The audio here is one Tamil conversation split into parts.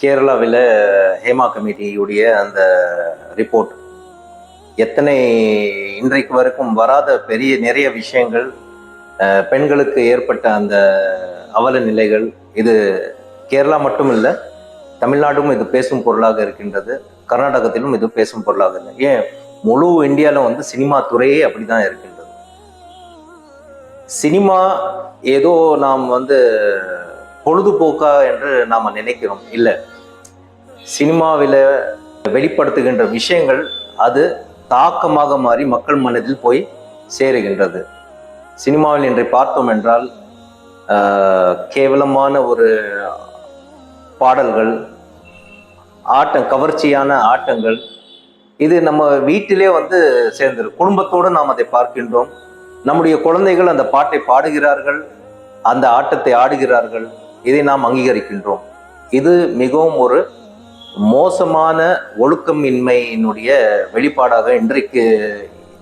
கேரளாவில் ஹேமா கமிட்டியுடைய அந்த ரிப்போர்ட் எத்தனை இன்றைக்கு வரைக்கும் வராத பெரிய நிறைய விஷயங்கள் பெண்களுக்கு ஏற்பட்ட அந்த அவல நிலைகள் இது கேரளா மட்டும் இல்லை தமிழ்நாடும் இது பேசும் பொருளாக இருக்கின்றது. கர்நாடகத்திலும் இது பேசும் பொருளாக இல்லை. ஏன்? முழு இந்தியாவில் வந்து சினிமா துறையே அப்படிதான் இருக்கின்றது. சினிமா ஏதோ நாம் வந்து பொழுதுபோக்கா என்று நாம் நினைக்கிறோம். இல்லை. சினிமாவில் வெளிப்படுத்துகின்ற விஷயங்கள் அது தாக்கமாக மாறி மக்கள் மனதில் போய் சேருகின்றது. சினிமாவில் இன்றை பார்த்தோம் என்றால் கேவலமான ஒரு பாடல்கள் ஆட்டம் கவர்ச்சியான ஆட்டங்கள் இது நம்ம வீட்டிலே வந்து சேர்ந்துரு குடும்பத்தோடு நாம் அதை பார்க்கின்றோம். நம்முடைய குழந்தைகள் அந்த பாட்டை பாடுகிறார்கள் அந்த ஆட்டத்தை ஆடுகிறார்கள். இதை நாம் அங்கீகரிக்கின்றோம். இது மிகவும் ஒரு மோசமான ஒழுக்கமின்மையினுடைய வெளிப்பாடாக இன்றைக்கு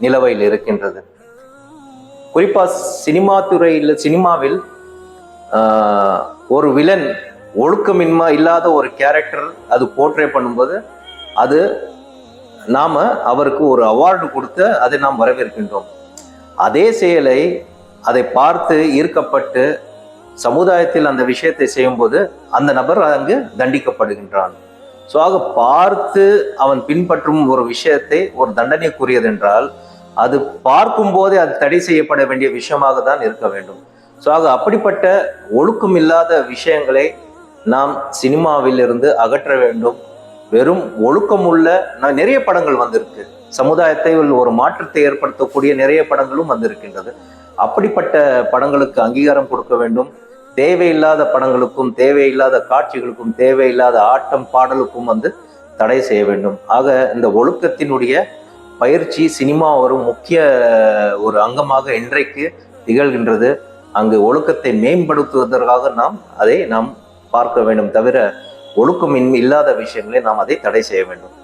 நிலவையில் இருக்கின்றது. குறிப்பாக சினிமா துறையில் சினிமாவில் ஒரு வில்லன் ஒழுக்கமின்மை இல்லாத ஒரு கேரக்டர் அது போர்ட்ரே பண்ணும்போது அது நாம் அவருக்கு ஒரு அவார்டு கொடுத்து அதை நாம் வரவேற்கின்றோம். அதே செயலை அதை பார்த்து ஈர்க்கப்பட்டு சமுதாயத்தில் அந்த விஷயத்தை செய்யும்போது அந்த நபர் அங்கு தண்டிக்கப்படுகின்றான். ஸோ ஆக பார்த்து அவன் பின்பற்றும் ஒரு விஷயத்தை ஒரு தண்டனைக்குரியது என்றால் அது பார்க்கும் போதே அது தடை செய்யப்பட வேண்டிய விஷயமாக தான் இருக்க வேண்டும். ஸோ ஆக அப்படிப்பட்ட ஒழுக்கம் இல்லாத விஷயங்களை நாம் சினிமாவிலிருந்து அகற்ற வேண்டும். வெறும் ஒழுக்கமுள்ள நான் நிறைய படங்கள் வந்திருக்கு. சமுதாயத்தை ஒரு மாற்றத்தை ஏற்படுத்தக்கூடிய நிறைய படங்களும் வந்திருக்கின்றது. அப்படிப்பட்ட படங்களுக்கு அங்கீகாரம் கொடுக்க வேண்டும். தேவையில்லாத படங்களுக்கும் தேவையில்லாத காட்சிகளுக்கும் தேவையில்லாத ஆட்டம் பாடலுக்கும் வந்து தடை செய்ய வேண்டும். ஆக இந்த ஒழுக்கத்தினுடைய பயிற்சி சினிமா ஒரு முக்கிய ஒரு அங்கமாக இன்றைக்கு திகழ்கின்றது. அங்கு ஒழுக்கத்தை மேம்படுத்துவதற்காக நாம் அதை நாம் பார்க்க வேண்டும் தவிர ஒழுக்கம் இல்லாத விஷயங்களை நாம் அதை தடை செய்ய வேண்டும்.